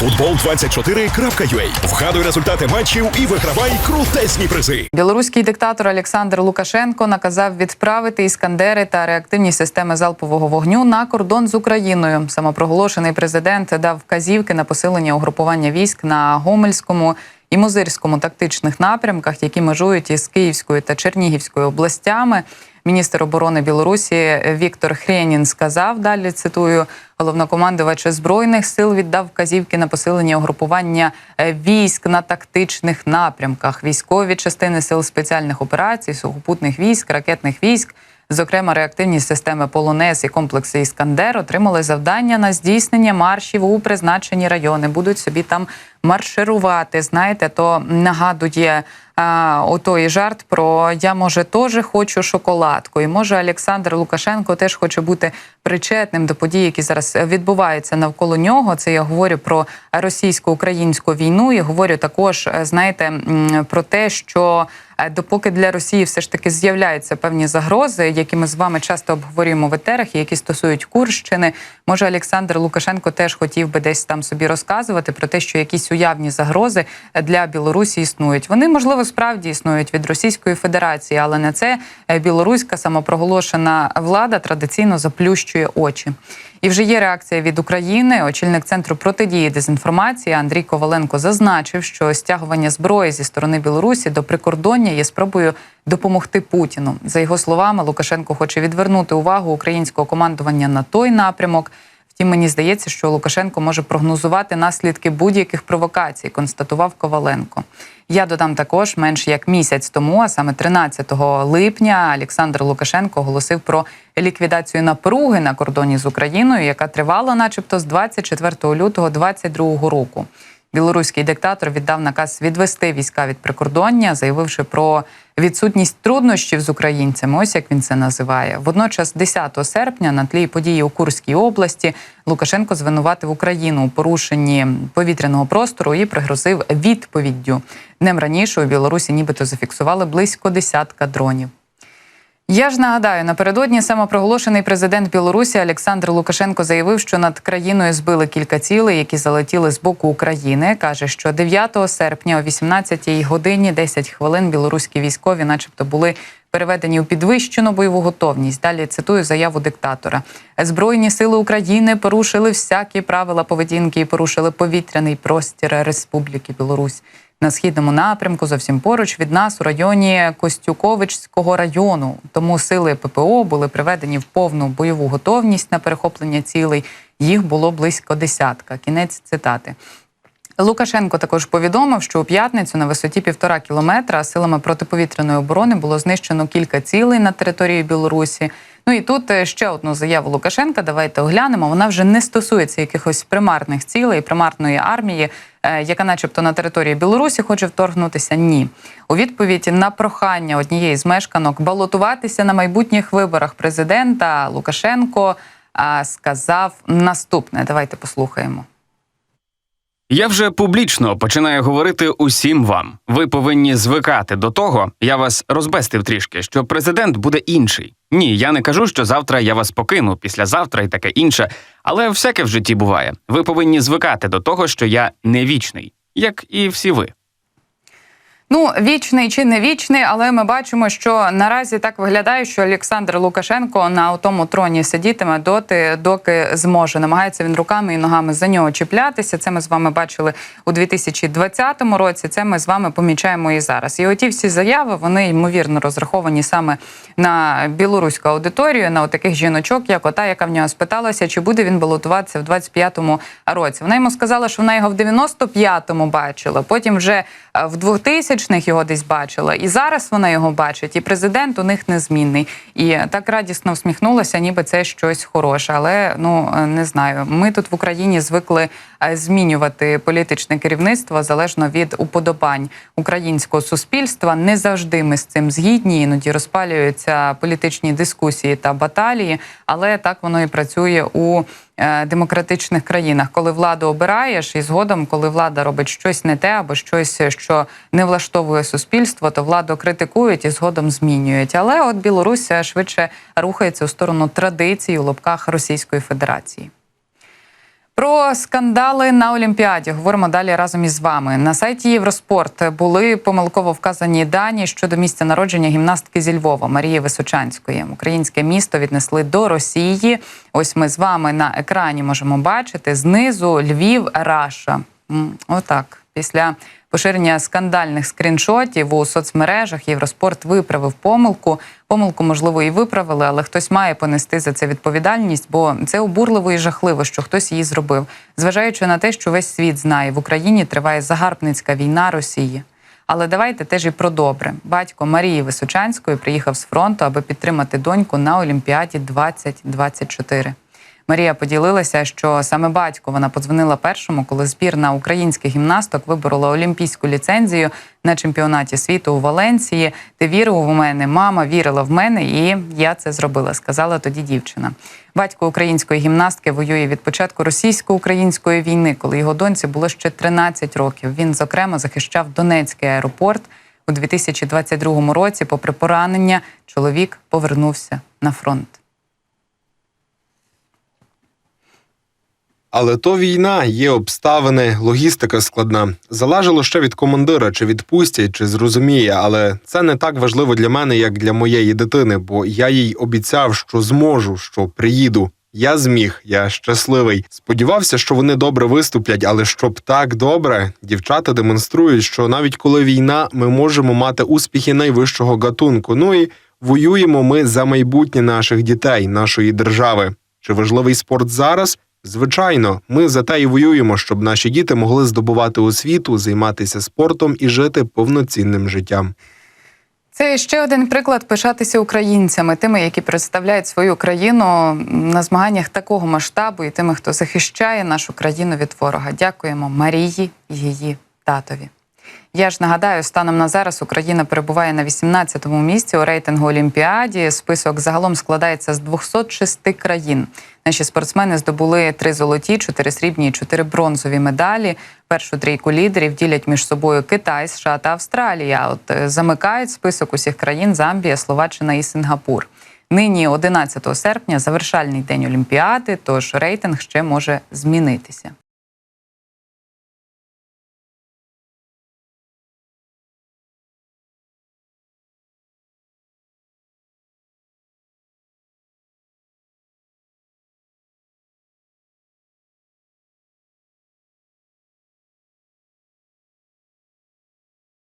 Футбол24.ua. Вгадуй результати матчів і вигравай крутесні призи. Білоруський диктатор Олександр Лукашенко наказав відправити іскандери та реактивні системи залпового вогню на кордон з Україною. Самопроголошений президент дав вказівки на посилення угрупування військ на Гомельському і Мозирському тактичних напрямках, які межують із Київською та Чернігівською областями. Міністр оборони Білорусі Віктор Хренін сказав далі. Цитую головнокомандувач збройних сил віддав вказівки на посилення угрупування е, військ на тактичних напрямках. Військові частини сил спеціальних операцій, сухопутних військ, ракетних військ. Зокрема, реактивні системи Полонез і комплекси Іскандер отримали завдання на здійснення маршів у призначені райони. Будуть собі там марширувати. Знаєте, то нагадує а, отой жарт про я може теж хочу шоколадку. І може Олександр Лукашенко теж хоче бути причетним до подій, які зараз відбуваються навколо нього. Це я говорю про російсько-українську війну. Я говорю також, е, знаєте, про те, що е, допоки для Росії все ж таки з'являються певні загрози, які ми з вами часто обговорюємо в етерах, і які стосують Курщини. Може, Олександр Лукашенко теж хотів би десь там собі розказувати про те, що якісь уявні загрози для Білорусі існують. Вони можливо справді існують від Російської Федерації, але на це е, білоруська самопроголошена влада традиційно заплющує очі. І вже є реакція від України. Очільник центру протидії дезінформації Андрій Коваленко зазначив, що стягування зброї зі сторони Білорусі до прикордоння є спробою допомогти Путіну. За його словами, Лукашенко хоче відвернути увагу українського командування на той напрямок. Втім, мені здається, що Лукашенко може прогнозувати наслідки будь-яких провокацій, констатував Коваленко. Я додам також менш як місяць тому, а саме 13 липня, Олександр Лукашенко оголосив про ліквідацію напруги на кордоні з Україною, яка тривала, начебто, з 24 лютого 2022 року. Білоруський диктатор віддав наказ відвести війська від прикордоння, заявивши про відсутність труднощів з українцями. Ось як він це називає. Водночас, 10 серпня, на тлі події у Курській області, Лукашенко звинуватив Україну у порушенні повітряного простору і пригрозив відповіддю. Днем раніше у Білорусі, нібито зафіксували близько десятка дронів. Я ж нагадаю, напередодні самопроголошений президент Білорусі Олександр Лукашенко заявив, що над країною збили кілька цілей, які залетіли з боку України. каже, що 9 серпня о 18 годині 10 хвилин білоруські військові, начебто, були переведені у підвищену бойову готовність. Далі цитую заяву диктатора: Збройні сили України порушили всякі правила поведінки і порушили повітряний простір Республіки Білорусь. На східному напрямку зовсім поруч від нас у районі Костюковичського району. Тому сили ППО були приведені в повну бойову готовність на перехоплення цілей. Їх було близько десятка. Кінець цитати. Лукашенко також повідомив, що у п'ятницю на висоті півтора кілометра силами протиповітряної оборони було знищено кілька цілей на території Білорусі. Ну і тут е, ще одну заяву Лукашенка. Давайте оглянемо. Вона вже не стосується якихось примарних цілей, примарної армії, е, яка, начебто, на території Білорусі хоче вторгнутися. Ні, у відповідь на прохання однієї з мешканок балотуватися на майбутніх виборах президента Лукашенко сказав наступне. Давайте послухаємо. Я вже публічно починаю говорити усім вам. Ви повинні звикати до того, я вас розбестив трішки, що президент буде інший. Ні, я не кажу, що завтра я вас покину, післязавтра і таке інше, але всяке в житті буває. Ви повинні звикати до того, що я не вічний, як і всі ви. Ну, вічний чи не вічний, але ми бачимо, що наразі так виглядає, що Олександр Лукашенко на тому троні сидітиме доти, доки зможе. Намагається він руками і ногами за нього чіплятися. Це ми з вами бачили у 2020 році. Це ми з вами помічаємо і зараз. І оті всі заяви вони ймовірно розраховані саме на білоруську аудиторію, на таких жіночок, як ота, яка в нього спиталася, чи буде він балотуватися в 25-му році. Вона йому сказала, що вона його в 95-му бачила. Потім вже е, в 2000 х його десь бачила, і зараз вона його бачить. І президент у них незмінний. І так радісно всміхнулася, ніби це щось хороше. Але ну не знаю. Ми тут в Україні звикли е, змінювати політичне керівництво залежно від уподобань українського суспільства. Не завжди ми з цим згідні. Іноді розпалюються політичні дискусії та баталії, але так воно і працює у демократичних країнах, коли владу обираєш, і згодом, коли влада робить щось не те або щось, що не влаштовує суспільство, то владу критикують і згодом змінюють. Але от Білорусь швидше рухається у сторону традицій у лобках Російської Федерації. Про скандали на Олімпіаді говоримо далі разом із вами. На сайті Євроспорт були помилково вказані дані щодо місця народження гімнастки зі Львова Марії Височанської. Українське місто віднесли до Росії. Ось ми з вами на екрані можемо бачити знизу Львів Раша. Отак. Після поширення скандальних скріншотів у соцмережах Євроспорт виправив помилку. Помилку, можливо, і виправили, але хтось має понести за це відповідальність, бо це обурливо і жахливо, що хтось її зробив. Зважаючи на те, що весь світ знає, в Україні триває загарбницька війна Росії. Але давайте теж і про добре. Батько Марії Височанської приїхав з фронту, аби підтримати доньку на Олімпіаді 2024. Марія поділилася, що саме батько вона подзвонила першому, коли збірна українських гімнасток виборола олімпійську ліцензію на чемпіонаті світу у Валенції. Ти вірив у мене, мама вірила в мене, і я це зробила. Сказала тоді дівчина. Батько української гімнастки воює від початку російсько-української війни, коли його доньці було ще 13 років. Він зокрема захищав Донецький аеропорт у 2022 році. Попри поранення, чоловік повернувся на фронт. Але то війна, є обставини, логістика складна. Залежало ще від командира, чи відпустять, чи зрозуміє. Але це не так важливо для мене, як для моєї дитини, бо я їй обіцяв, що зможу, що приїду. Я зміг, я щасливий. Сподівався, що вони добре виступлять, але щоб так добре, дівчата демонструють, що навіть коли війна, ми можемо мати успіхи найвищого гатунку. Ну і воюємо ми за майбутнє наших дітей, нашої держави. Чи важливий спорт зараз? Звичайно, ми за те і воюємо, щоб наші діти могли здобувати освіту, займатися спортом і жити повноцінним життям. Це ще один приклад пишатися українцями, тими, які представляють свою країну на змаганнях такого масштабу, і тими, хто захищає нашу країну від ворога. Дякуємо Марії і її татові. Я ж нагадаю, станом на зараз Україна перебуває на 18-му місці у рейтингу Олімпіаді. Список загалом складається з 206 країн. Наші спортсмени здобули три золоті, чотири срібні і чотири бронзові медалі. Першу трійку лідерів ділять між собою Китай, США та Австралія. От е, замикають список усіх країн Замбія, Словаччина і Сингапур. Нині, 11 серпня, завершальний день Олімпіади, тож рейтинг ще може змінитися.